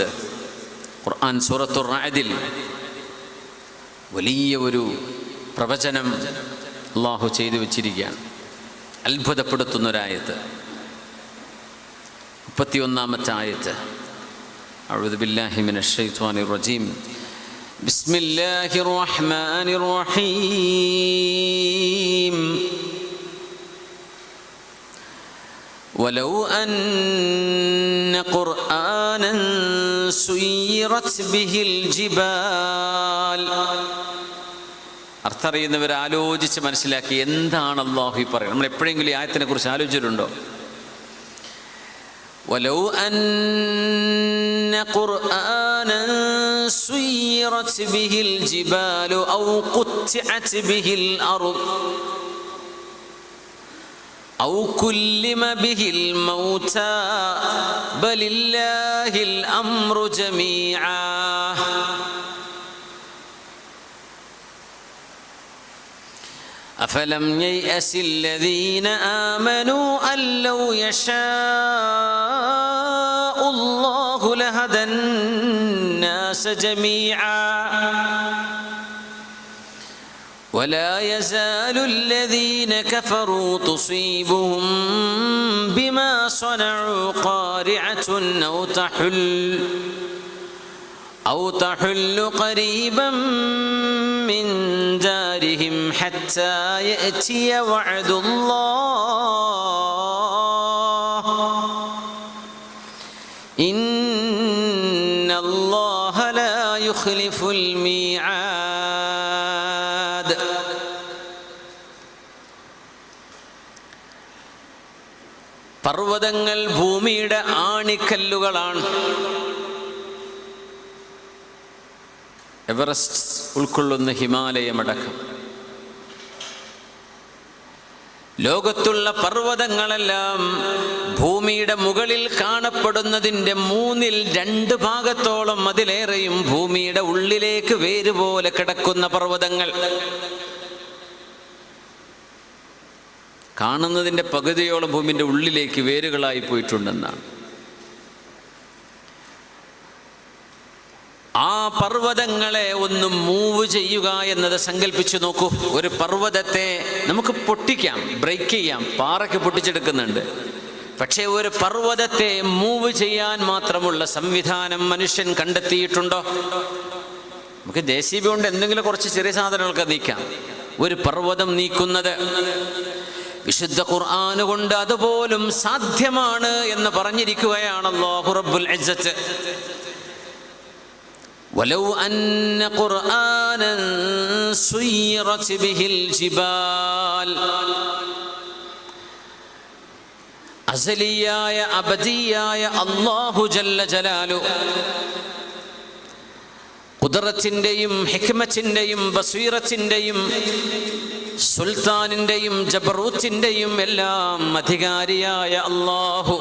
ഇത് ഖുർആൻ സൂറത്തുർ റാദിൽ വലിയ ഒരു പ്രവചനം അള്ളാഹു ചെയ്തു വച്ചിരിക്കുകയാണ് അത്ഭുതപ്പെടുത്തുന്നൊരായത്ത് മുപ്പത്തിയൊന്നാമത്തെ ആയത്ത് أعوذ بالله من الشيطان الرجيم بسم الله الرحمن الرحيم ولو أن قرآنا سيرت به الجبال അർത്ഥം അറിയുന്നവർ ആലോചിച്ച് മനസ്സിലാക്കി എന്താണ് അള്ളാഹു ഈ പറയുന്നത് നമ്മൾ എപ്പോഴെങ്കിലും ഈ ആയത്തിനെ കുറിച്ച് ആലോചിച്ചിട്ടുണ്ടോ ولو أن قرآنا سيرت به الجبال أو قطعت به الأرض أو كلم به الموتى بل الله الأمر جميعا. أفلم ييأس الذين آمنوا أن لو يشاء الله لهدى الناس جميعا. ولا يزال الذين كفروا تصيبهم بما صنعوا قارعة أو تحل أو تحل قريبا من دارهم حتى يأتي وعد الله. إن الله لا يخلف الميعاد. പർവതങ്ങൾ ഭൂമിയുടെ ആണിക്കല്ലുകളാണ്. എവറസ്റ്റ് ഉൾക്കൊള്ളുന്ന ഹിമാലയമടക്കം. ലോകത്തുള്ള പർവതങ്ങളെല്ലാം ഭൂമിയുടെ മുകളിൽ കാണപ്പെടുന്നതിന്റെ മൂന്നിൽ രണ്ട് ഭാഗത്തോളം അതിലേറെയും ഭൂമിയുടെ ഉള്ളിലേക്ക് വേരുപോലെ കിടക്കുന്ന പർവതങ്ങൾ. കാണുന്നതിന്റെ പകുതിയോളം ഭൂമിന്റെ ഉള്ളിലേക്ക് വേരുകളായി പോയിട്ടുണ്ടെന്നാണ്. ആ പർവതങ്ങളെ ഒന്ന് മൂവ് ചെയ്യുക എന്നത് സങ്കല്പിച്ചു നോക്കൂ. ഒരു പർവതത്തെ നമുക്ക് പൊട്ടിക്കാം ബ്രേക്ക് ചെയ്യാം പാറയ്ക്ക് പൊട്ടിച്ചെടുക്കുന്നുണ്ട്. പക്ഷേ ഒരു പർവതത്തെ മൂവ് ചെയ്യാൻ മാത്രമുള്ള സംവിധാനം മനുഷ്യൻ കണ്ടെത്തിയിട്ടുണ്ടോ? നമുക്ക് ജെ ബി കൊണ്ട് എന്തെങ്കിലും കുറച്ച് ചെറിയ സാധനങ്ങളൊക്കെ നീക്കാം. ഒരു പർവതം നീക്കുന്നത്. വിശുദ്ധ ഖുർആന് കൊണ്ട് അതുപോലും സാധ്യമാണ് എന്ന് പറഞ്ഞിരിക്കുകയാണ് അല്ലാഹു റബ്ബുൽ ഇസ്സത്ത് ولو أن قرآنا سيرت به الجبال അസലിയായ അബദിയായ അള്ളാഹു ജല്ല ജലാലു കുതിറത്തിൻ്റെയും ഹിക്മത്തിൻ്റെയും ബസീറത്തിൻ്റെയും സുൽത്താനിന്റെയും ജബറൂത്തിന്റെയും എല്ലാം അധികാരിയായ അള്ളാഹു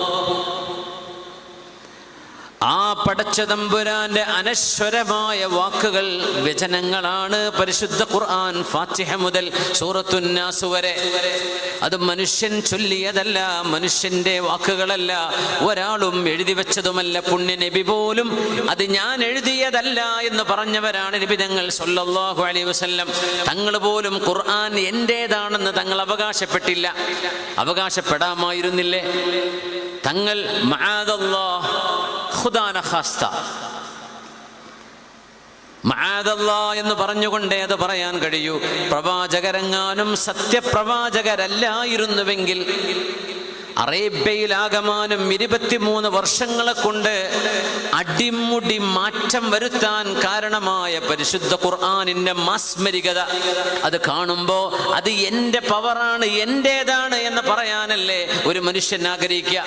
ആ പടച്ചതമ്പുരാന്റെ അനശ്വരമായ വാക്കുകൾ വ്യചനങ്ങളാണ് പരിശുദ്ധ ഖുർആൻ ഫാത്തിഹ മുതൽ സൂറത്തുന്നാസ് വരെ. അത് മനുഷ്യൻ ചൊല്ലിയതല്ല മനുഷ്യന്റെ വാക്കുകളല്ല ഒരാളും എഴുതി വെച്ചതുമല്ല. പുണ്യ നബി പോലും അത് ഞാൻ എഴുതിയതല്ല എന്ന് പറഞ്ഞവരാണ് നിബിതങ്ങൾ സൊല്ലാഹു അലൈഹി വസ്ല്ലം. തങ്ങൾ പോലും ഖുർആൻ എന്റേതാണെന്ന് തങ്ങൾ അവകാശപ്പെട്ടില്ല. അവകാശപ്പെടാമായിരുന്നില്ലേ? തങ്ങൾ മആദല്ലാഹ് ഖുദാന ഖാസ്ത മആദല്ലാ എന്ന് പറഞ്ഞുകൊണ്ടേ പറയാൻ കഴിയൂ. പ്രവാചകരെങ്ങാനും സത്യപ്രവാചകരല്ലായിരുന്നുവെങ്കിൽ അറേബ്യയിലാകമാനം ഇരുപത്തിമൂന്ന് വർഷങ്ങളെ കൊണ്ട് അടിമുടി മാറ്റം വരുത്താൻ കാരണമായ പരിശുദ്ധ ഖുർആാനിന്റെ മാസ്മരികത. അത് കാണുമ്പോൾ അത് എന്റെ പവറാണ് എന്റേതാണ് എന്ന് പറയാനല്ലേ ഒരു മനുഷ്യൻ ആഗ്രഹിക്കുക.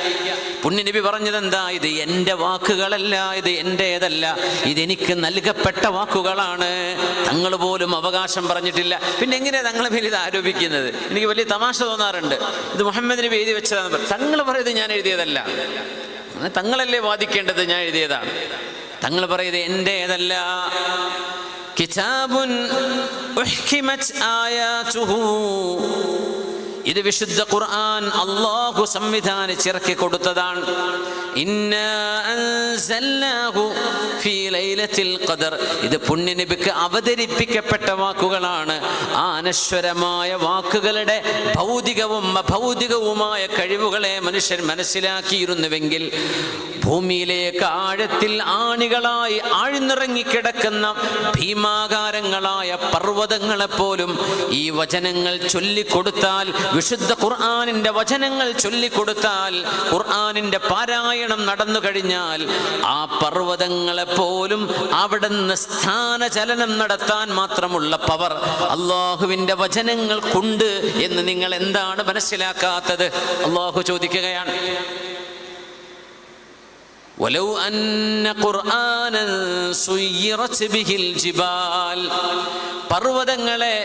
പുണ്യനബി പറഞ്ഞത് എന്താ ഇത് എന്റെ വാക്കുകളല്ല ഇത് എന്റേതല്ല. ഇതെനിക്ക് നൽകപ്പെട്ട വാക്കുകളാണ്. തങ്ങൾ പോലും അവകാശം പറഞ്ഞിട്ടില്ല. പിന്നെ എങ്ങനെയാ തങ്ങളെ ഇത് ആരോപിക്കുന്നത്? എനിക്ക് വലിയ തമാശ തോന്നാറുണ്ട്. ഇത് മുഹമ്മദ് നബി എഴുതി വെച്ചതാണ് തങ്ങൾ പറയുന്നത് ഞാൻ എഴുതിയതല്ല. തങ്ങളല്ലേ വാദിക്കേണ്ടത് ഞാൻ എഴുതിയതാണ്. തങ്ങൾ പറയുന്നത് എന്റേതല്ല കിതാബുൻ ഇത് വിശുദ്ധ ഖുർആൻ അള്ളാഹു സംവിധാനിച്ചിറക്കി കൊടുത്തതാണ്. ഇന്നാ ഇത് പുണ്യനബിക്ക് അവതരിപ്പിക്കപ്പെട്ട വാക്കുകളാണ്. ആ അനശ്വരമായ വാക്കുകളുടെ ഭൗതികവും അഭൗതികവുമായ കഴിവുകളെ മനുഷ്യൻ മനസ്സിലാക്കിയിരുന്നുവെങ്കിൽ ഭൂമിയിലേക്ക് ആഴത്തിൽ ആണികളായി ആഴ്ന്നിറങ്ങിക്കിടക്കുന്ന ഭീമാകാരങ്ങളായ പർവതങ്ങളെപ്പോലും ഈ വചനങ്ങൾ ചൊല്ലിക്കൊടുത്താൽ വിശുദ്ധ ഖുർആാനിന്റെ വചനങ്ങൾ ചൊല്ലിക്കൊടുത്താൽ ഖുർആാനിന്റെ പാരായണം നടന്നു കഴിഞ്ഞാൽ ആ പർവ്വതങ്ങളെപ്പോലും അവിടെ നിന്ന് സ്ഥാനചലനം നടത്താൻ മാത്രമുള്ള പവർ അള്ളാഹുവിന്റെ വചനങ്ങൾക്കുണ്ട് എന്ന് നിങ്ങൾ എന്താണ് മനസ്സിലാക്കാത്തത് അള്ളാഹു ചോദിക്കുകയാണ് ولو أن قرآنا سيرت به الجبال പർവതങ്ങളെ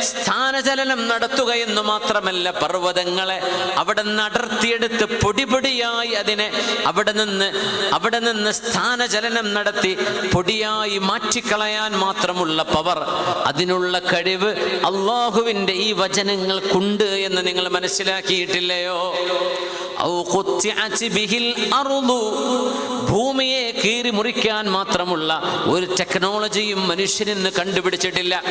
സ്ഥാനചലനം നടത്തുക എന്ന് മാത്രമല്ല പർവതങ്ങളെ അവിടെ നടത്തിയെടുത്ത് പൊടിപൊടിയായി അതിനെ അവിടെ നിന്ന് അവിടെ നിന്ന് സ്ഥാനചലനം നടത്തി പൊടിയായി മാറ്റിക്കളയാൻ മാത്രമുള്ള പവർ അതിനുള്ള കഴിവ് അള്ളാഹുവിന്റെ ഈ വചനങ്ങൾക്കുണ്ട് എന്ന് നിങ്ങൾ മനസ്സിലാക്കിയിട്ടില്ലയോ. ഭൂമിയെ കീറി മുറിക്കാൻ മാത്രമുള്ള ഒരു ടെക്നോളജിയും മനുഷ്യനിന്ന് കണ്ടുപിടിച്ചിട്ടില്ല.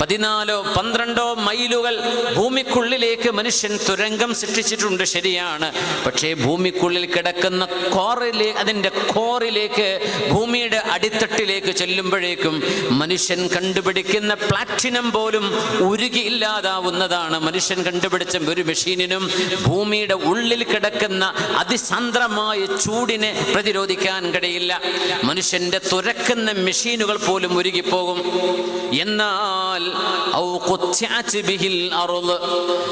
പതിനാലോ പന്ത്രണ്ടോ മൈലുകൾ ഭൂമിക്കുള്ളിലേക്ക് മനുഷ്യൻ തുരങ്കം സൃഷ്ടിച്ചിട്ടുണ്ട് ശരിയാണ്. പക്ഷേ ഭൂമിക്കുള്ളിൽ കിടക്കുന്ന കോറിലെ അതിന്റെ കോറിലേക്ക് ഭൂമിയുടെ അടിത്തട്ടിലേക്ക് ചെല്ലുമ്പോഴേക്കും മനുഷ്യൻ കണ്ടുപിടിക്കുന്ന പ്ലാറ്റിനം പോലും ഉരുകി ഇല്ലാതാവുന്നതാണ്. മനുഷ്യൻ കണ്ടുപിടിച്ച ഒരു മെഷീനിനും ഭൂമിയുടെ ഉള്ളിൽ കിടക്കുന്ന അതിസാന്ദ്രമായ ചൂടിനെ പ്രതിരോധിക്കാൻ കഴിയില്ല. മനുഷ്യന്റെ തുരക്കുന്ന മെഷീനുകൾ പോലും ഉരുകിപ്പോകും. എന്നാൽ.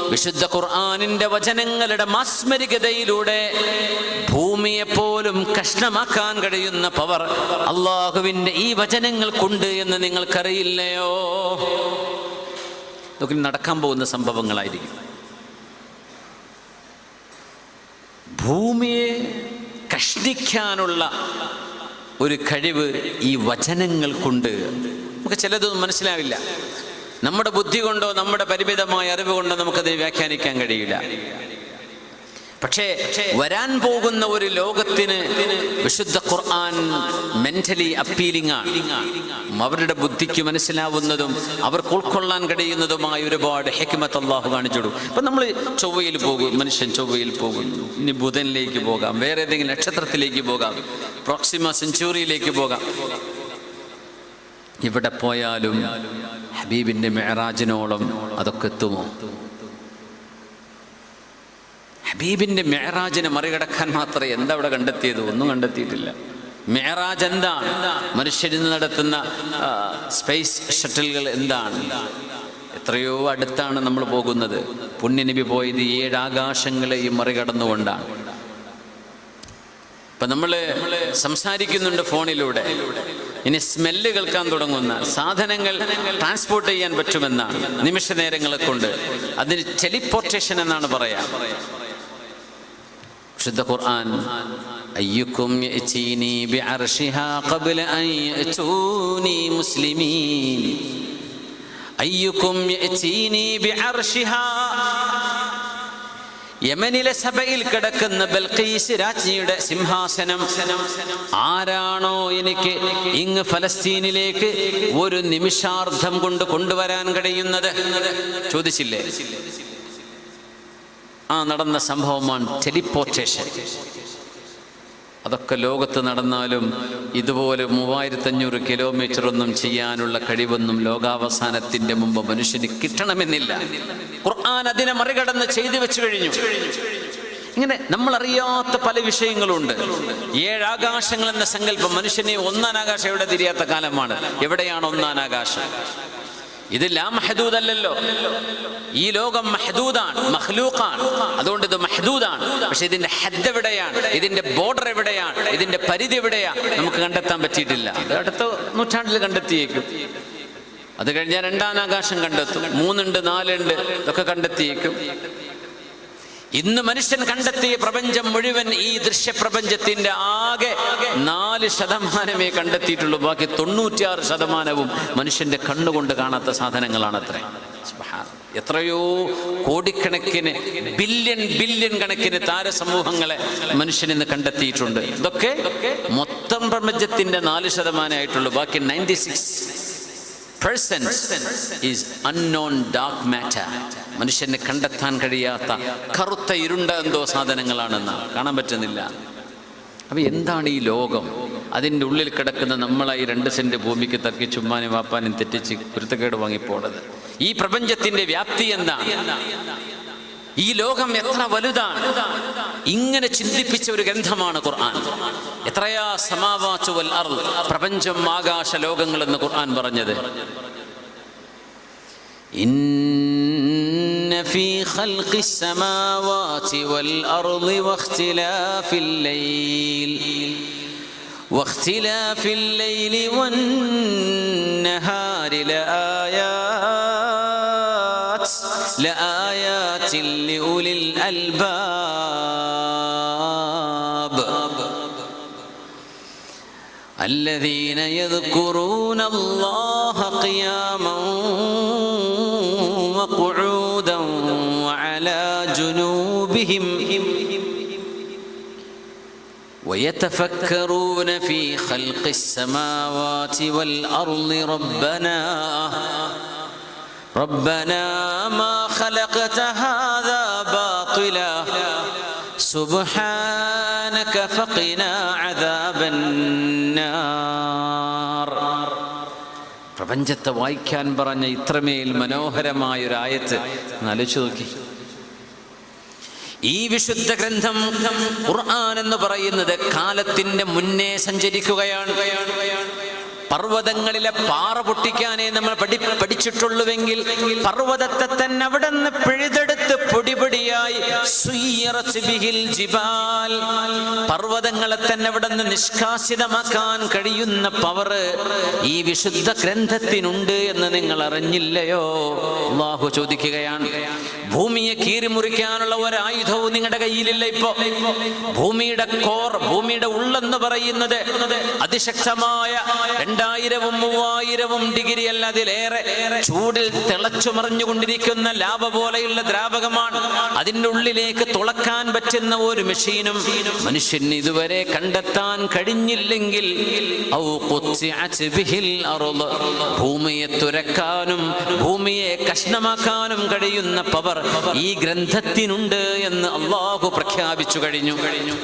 വിശുദ്ധ ഖുർആാനിന്റെ വചനങ്ങളുടെ മാസ്മരികതയിലൂടെ ഭൂമിയെ പോലും കഷ്ണമാക്കാൻ കഴിയുന്ന പവർ അള്ളാഹുവിന്റെ ഈ വചനങ്ങൾക്കുണ്ട് എന്ന് നിങ്ങൾക്കറിയില്ലയോ? ഇതൊക്കെ നടക്കാൻ പോകുന്ന സംഭവങ്ങളായിരിക്കും. ഭൂമിയെ കഷ്ണിക്കാനുള്ള ഒരു കഴിവ് ഈ വചനങ്ങൾ കൊണ്ട് നമുക്ക് ചിലതൊന്നും മനസ്സിലാവില്ല. നമ്മുടെ ബുദ്ധി കൊണ്ടോ നമ്മുടെ പരിമിതമായ അറിവ് കൊണ്ടോ നമുക്കത് വ്യാഖ്യാനിക്കാൻ കഴിയില്ല. പക്ഷേ വരാൻ പോകുന്ന ഒരു ലോകത്തിന് വിശുദ്ധ ഖുർആൻ മെന്റലി അപ്പീലിംഗ് ആണ്. അവരുടെ ബുദ്ധിക്ക് മനസ്സിലാവുന്നതും അവർക്ക് ഉൾക്കൊള്ളാൻ കഴിയുന്നതുമായ ഒരുപാട് ഹെക്കിമത്ത് അള്ളാഹു കാണിച്ചിടും ഇപ്പൊ നമ്മൾ ചൊവ്വയിൽ പോകും മനുഷ്യൻ ചൊവ്വയിൽ പോകും. ഇനി ബുധനിലേക്ക് പോകാം വേറെ ഏതെങ്കിലും നക്ഷത്രത്തിലേക്ക് പോകാം പ്രോക്സിമ സെഞ്ചുറിയിലേക്ക് പോകാം. ഇവിടെ പോയാലും ഹബീബിന്റെ മെഹറാജിനോളം അതൊക്കെ എത്തുമോ? ഹബീബിന്റെ മെഹറാജിനെ മറികടക്കാൻ മാത്രമേ എന്താ അവിടെ കണ്ടെത്തിയത്? ഒന്നും കണ്ടെത്തിയിട്ടില്ല. മെഹറാജ് എന്താണ്? മനുഷ്യരിൽ നടത്തുന്ന സ്പേസ് ഷട്ടിലുകൾ എന്താണ്? എത്രയോ അടുത്താണ് നമ്മൾ പോകുന്നത്. പുണ്യനബി പോയത് ഏഴ് ആകാശങ്ങളെയും മറികടന്നുകൊണ്ടാണ്. ഇപ്പൊ നമ്മൾ സംസാരിക്കുന്നുണ്ട് ഫോണിലൂടെ. ഇനി സ്മെല്ല് കേൾക്കാൻ തുടങ്ങുന്ന സാധനങ്ങൾ ട്രാൻസ്പോർട്ട് ചെയ്യാൻ പറ്റുമെന്നാണ് നിമിഷ നേരങ്ങളെ കൊണ്ട്. അതിന് ടെലിപ്പോർട്ടേഷൻ എന്നാണ് പറയാ. വിശുദ്ധ ഖുർആൻ. അയ്യുക്കും യഅ്തീനി ബിഅർശിഹാ ഖബ്ല അൻ യഅ്തൂനി മുസ്ലിമീൻ. അയ്യുക്കും യഅ്തീനി ബിഅർശിഹാ. യമനിലെ സഭയിൽ കിടക്കുന്ന ബൽഖീസ് രാജ്ഞിയുടെ സിംഹാസനം. ആരാണോ എനിക്ക് ഇങ്ങ് ഫലസ്തീനിലേക്ക് ഒരു നിമിഷാർദ്ധം കൊണ്ട് കൊണ്ടുവരാൻ കഴിയുന്നത്? ചോദിച്ചില്ലേ? ആ നടന്ന സംഭവമാണ് ടെലിപ്പോർട്ടേഷൻ അതൊക്കെ ലോകത്ത് നടന്നാലും ഇതുപോലെ മൂവായിരത്തഞ്ഞൂറ് കിലോമീറ്റർ ഒന്നും ചെയ്യാനുള്ള കഴിവൊന്നും ലോകാവസാനത്തിന്റെ മുമ്പ് മനുഷ്യന് കിട്ടണമെന്നില്ല. ഖുർആൻ അതിനെ മറികടന്ന് ചെയ്തു വെച്ചു കഴിഞ്ഞു. ഇങ്ങനെ നമ്മൾ അറിയാത്ത പല വിഷയങ്ങളുണ്ട്. ഏഴാകാശങ്ങൾ എന്ന സങ്കല്പം മനുഷ്യനെ ഒന്നാനാകാശം എവിടെ തിരിയാത്ത കാലമാണ്? എവിടെയാണ് ഒന്നാം ആകാശം? ഇത് ലാ മഹദൂദ് അല്ലല്ലോ ഈ ലോകം മഹദൂദാണ് മഹ്ലൂഖാണ് അതുകൊണ്ട് ഇത് മഹദൂദാണ്. പക്ഷെ ഇതിന്റെ ഹദ് എവിടെയാണ്? ഇതിന്റെ ബോർഡർ എവിടെയാണ്? ഇതിന്റെ പരിധി എവിടെയാണ്? നമുക്ക് കണ്ടെത്താൻ പറ്റിയിട്ടില്ല. അടുത്ത നൂറ്റാണ്ടിൽ കണ്ടെത്തിയേക്കും. അത് കഴിഞ്ഞാൽ രണ്ടാം ആകാശം കണ്ടെത്തും. മൂന്നുണ്ട് നാലുണ്ട് ഇതൊക്കെ കണ്ടെത്തിയേക്കും. ഇന്ന് മനുഷ്യൻ കണ്ടെത്തിയ പ്രപഞ്ചം മുഴുവൻ ഈ ദൃശ്യ പ്രപഞ്ചത്തിന്റെ ആകെ നാല് ശതമാനമേ കണ്ടെത്തിയിട്ടുള്ളൂ. ബാക്കി തൊണ്ണൂറ്റിയാറ് ശതമാനവും മനുഷ്യന്റെ കണ്ണുകൊണ്ട് കാണാത്ത സാധനങ്ങളാണ് അത്ര. എത്രയോ കോടിക്കണക്കിന് ബില്യൺ ബില്യൺ കണക്കിന് താരസമൂഹങ്ങളെ മനുഷ്യൻ ഇന്ന് കണ്ടെത്തിയിട്ടുണ്ട്. ഇതൊക്കെ മൊത്തം പ്രപഞ്ചത്തിന്റെ നാല് ശതമാനമായിട്ടുള്ളൂ ബാക്കി ninety six is unknown dark matter മനുഷ്യന് കണ്ടെത്താൻ കഴിയാത്ത കറുത്ത ഇരുണ്ട എന്തോ സാധനങ്ങളാണെന്ന് കാണാൻ പറ്റുന്നില്ല. അപ്പം എന്താണ് ഈ ലോകം? അതിന്റെ ഉള്ളിൽ കിടക്കുന്ന നമ്മളെ ഈ രണ്ട് സെന്റ് ഭൂമിക്ക് തർക്കി ചുമ്മാനും വാപ്പാനും തെറ്റിച്ച് കുരുത്തക്കേട് വാങ്ങിപ്പോണത്. ഈ പ്രപഞ്ചത്തിന്റെ വ്യാപ്തി എന്താ ഈ ലോകം എത്ര വലുതാണ് ഇങ്ങനെ ചിന്തിപ്പിച്ച ഒരു ഗ്രന്ഥമാണ് ഖുർആൻ എത്രയാ സമാവാച്ചു വൽ അർള് പ്രപഞ്ചം ആകാശ ലോകങ്ങൾ എന്ന് ഖുർആൻ പറഞ്ഞത് إن في خلق السماوات والأرض واختلاف الليل واختلاف الليل والنهار لآيات الألباب الذين يذكرون الله قياما وقعودا وعلى جنوبهم ويتفكرون في خلق السماوات والأرض ربنا ربنا ما خلقت هذا سبحانك فقنا عذاب النار പ്രപഞ്ചത്തെ വായിക്കാൻ പറഞ്ഞ ഇത്രമേൽ മനോഹരമായ ഒരു ആയത്ത് ഒന്ന് ആലോചിച്ച് നോക്കി ഈ വിശുദ്ധ ഗ്രന്ഥം ഖുർആൻ എന്ന് പറയുന്നത് കാലത്തിന്റെ മുന്നേ സഞ്ചരിക്കുകയാണ് പർവതങ്ങളിലെ പാറ പൊട്ടിക്കാനേ നമ്മൾ പഠി പഠിച്ചിട്ടുള്ളുവെങ്കിൽ പർവതത്തെ തന്നെ അവിടെ നിന്ന് പിഴുതെടുത്ത് പൊടിപൊടിയായി പർവതങ്ങളെ തന്നെ അവിടെ നിന്ന് നിഷ്കാസിതമാക്കാൻ കഴിയുന്ന പവർ ഈ വിശുദ്ധ ഗ്രന്ഥത്തിനുണ്ട് എന്ന് നിങ്ങൾ അറിഞ്ഞില്ലയോ അള്ളാഹു ചോദിക്കുകയാണ്. ഭൂമിയെ കീറിമുറിക്കാനുള്ള ഒരായുധവും നിങ്ങളുടെ കയ്യിലില്ല ഇപ്പോ ഭൂമിയുടെ കോർ ഭൂമിയുടെ ഉള്ളെന്ന് പറയുന്നത് അതിശക്തമായ രണ്ടായിരവും മൂവായിരവും ഡിഗ്രി അല്ല അതിലേറെ ചൂടിൽ തിളച്ചു മറിഞ്ഞുകൊണ്ടിരിക്കുന്ന ലാവ പോലെയുള്ള ദ്രാവകമാണ് അതിന്റെ ഉള്ളിലേക്ക് തുളക്കാൻ പറ്റുന്ന ഒരു മെഷീനും മനുഷ്യന് ഇതുവരെ കണ്ടെത്താൻ കഴിഞ്ഞില്ലെങ്കിൽ. ഭൂമിയെ തുരക്കാനും ഭൂമിയെ കഷ്ണമാക്കാനും കഴിയുന്ന പവർ ഈ ഗ്രന്ഥത്തിനുണ്ട് എന്ന് അള്ളാഹു പ്രഖ്യാപിച്ചു കഴിഞ്ഞു കഴിഞ്ഞു.